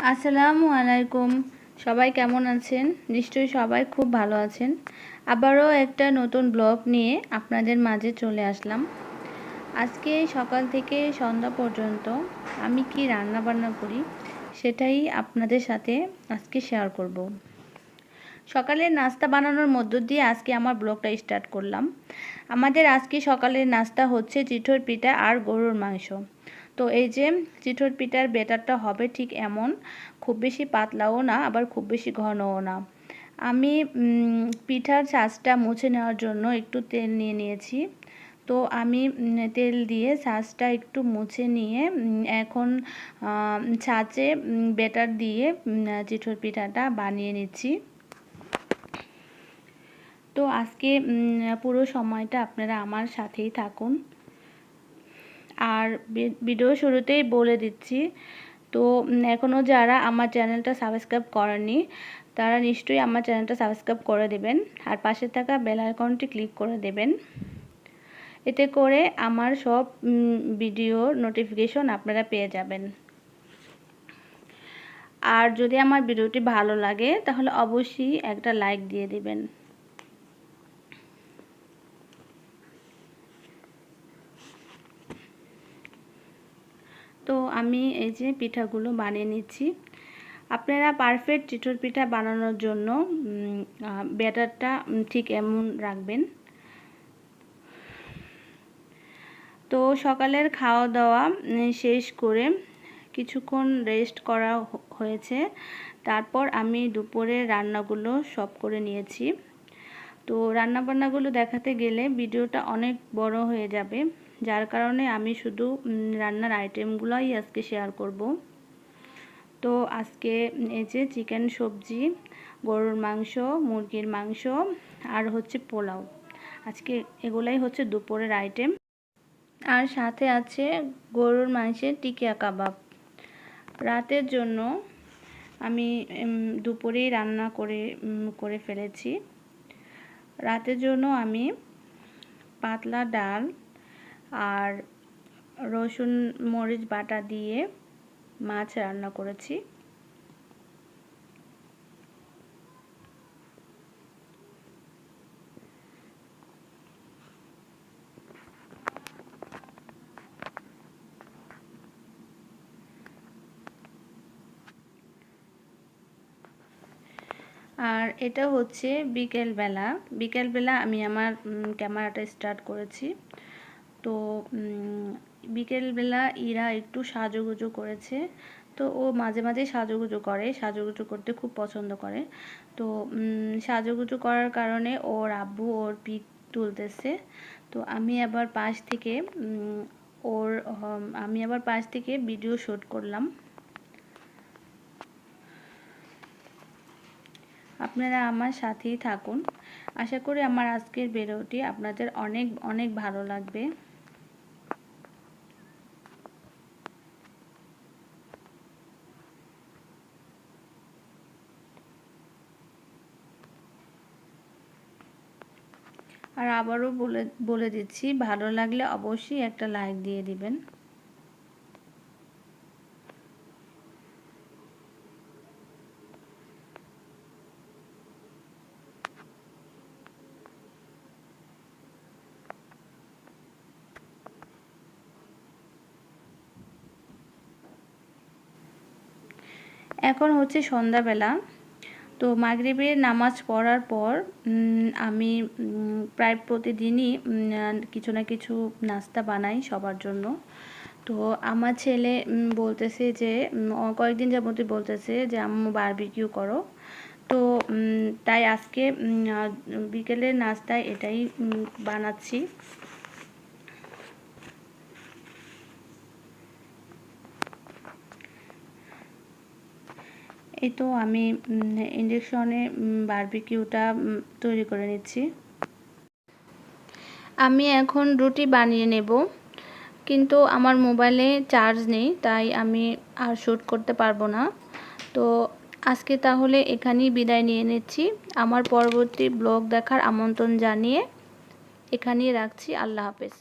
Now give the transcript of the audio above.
আসসালামু আলাইকুম। সবাই কেমন আছেন? নিশ্চয়ই সবাই খুব ভালো আছেন। আবারও একটা নতুন ব্লগ নিয়ে আপনাদের মাঝে চলে আসলাম। আজকে সকাল থেকে সন্ধ্যা পর্যন্ত আমি কি রান্না বান্না করি সেটাই আপনাদের সাথে আজকে শেয়ার করব। সকালের নাস্তা বানানোর মধ্য দিয়ে আজকে আমার ব্লগটা স্টার্ট করলাম। আমাদের আজকে সকালের নাস্তা হচ্ছে চিঠোর পিঠা আর গরুর মাংস। তো এই যে চিঠোর পিঠার বেটারটা হবে ঠিক এমন, খুব বেশি পাতলাও না, আবার খুব বেশি ঘনও না। আমি পিঠার ছাঁচটা মুছে নেওয়ার জন্য একটু তেল নিয়ে নিয়েছি। তো আমি তেল দিয়ে ছাঁচটা একটু মুছে নিয়ে এখন ছাঁচে বেটার দিয়ে চিঠোর পিঠাটা বানিয়ে নিচ্ছি। তো আজকে পুরো সময়টা আপনারা আমার সাথেই থাকুন। আর ভিডিও শুরুতেই বলে দিচ্ছি, তো এখনও যারা আমার চ্যানেলটা সাবস্ক্রাইব করেনি তারা নিশ্চয়ই আমার চ্যানেলটা সাবস্ক্রাইব করে দেবেন, আর পাশে থাকা বেল আইকনটি ক্লিক করে দেবেন। এতে করে আমার সব ভিডিও নোটিফিকেশন আপনারা পেয়ে যাবেন। আর যদি আমার ভিডিওটি ভালো লাগে, তাহলে অবশ্যই একটা লাইক দিয়ে দিবেন তো আমি এই যে পিঠাগুলো বানিয়ে নিচ্ছি। আপনারা পারফেক্ট চিটর পিঠা বানানোর জন্য ব্যাটারটা ঠিক এমন রাখবেন। তো সকালের খাওয়া দাওয়া শেষ করে কিছুক্ষণ রেস্ট করা হয়েছে। তারপর আমি দুপুরে রান্নাগুলো সব করে নিয়েছি। তো রান্নাবান্নাগুলো দেখাতে গেলে ভিডিওটা অনেক বড় হয়ে যাবে। যার কারণে আমি শুধু রান্নার আইটেমগুলোই আজকে শেয়ার করব। তো আজকে এই যে চিকেন সবজি, গরুর মাংস, মুরগির মাংস, আর হচ্ছে পোলাও। আজকে এগুলাই হচ্ছে দুপুরের আইটেম আর সাথে আছে গরুর মাংসের টিকিয়া কাবাব। রাতের জন্য আমি দুপুরেই রান্না করে করে ফেলেছি। রাতের জন্য আমি পাতলা ডাল আর রসুন, মরিচ বাটা দিয়ে মাছ রান্না করেছি। আর এটা হচ্ছে বিকেলবেলা। বিকেলবেলা আমি আমার ক্যামেরাটা স্টার্ট করেছি। তো বিকেলবেলা ইরা একটু সাজুগুজু করেছে। তো ও মাঝে মাঝে সাজুগুজু করে, সাজুগুজু করতে খুব পছন্দ করে। তো সাজুগুজু করার কারণে ওর আব্বু ওর পিক তুলতেছে। তো আমি আবার পাশ থেকে ওর আমি আবার পাশ থেকে ভিডিও শ্যুট করলাম। আপনারা আমার সাথেই থাকুন। আশা করি আমার আজকের ভিডিওটি আপনাদের অনেক অনেক ভালো লাগবে। আর আবারও বলে বলে দিচ্ছি, ভালো লাগলে অবশ্যই একটা লাইক দিয়ে দিবেন। এখন হচ্ছে সন্ধ্যাবেলা। তো মাগরিবের নামাজ পড়ার পর আমি প্রায় প্রতিদিনই কিছু না কিছু নাস্তা বানাই সবার জন্য। তো আমার ছেলে বলতেছে যে কয়েকদিন যাবতীয় বলতেছে যে, আম্মু বারবিকিউ করো। তো তাই আজকে বিকেলের নাস্তায় এটাই বানাচ্ছি। এই তো আমি ইন্ডাকশনে বারবিকিউটা তৈরি করে নিচ্ছি। আমি এখন রুটি বানিয়ে নেব, কিন্তু আমার মোবাইলে চার্জ নেই, তাই আমি আর শ্যুট করতে পারব না। তো আজকে তাহলে এখানেই বিদায় নিয়ে নিচ্ছি। আমার পরবর্তী ব্লগ দেখার আমন্ত্রণ জানিয়ে এখানেই রাখছি। আল্লাহ হাফেজ।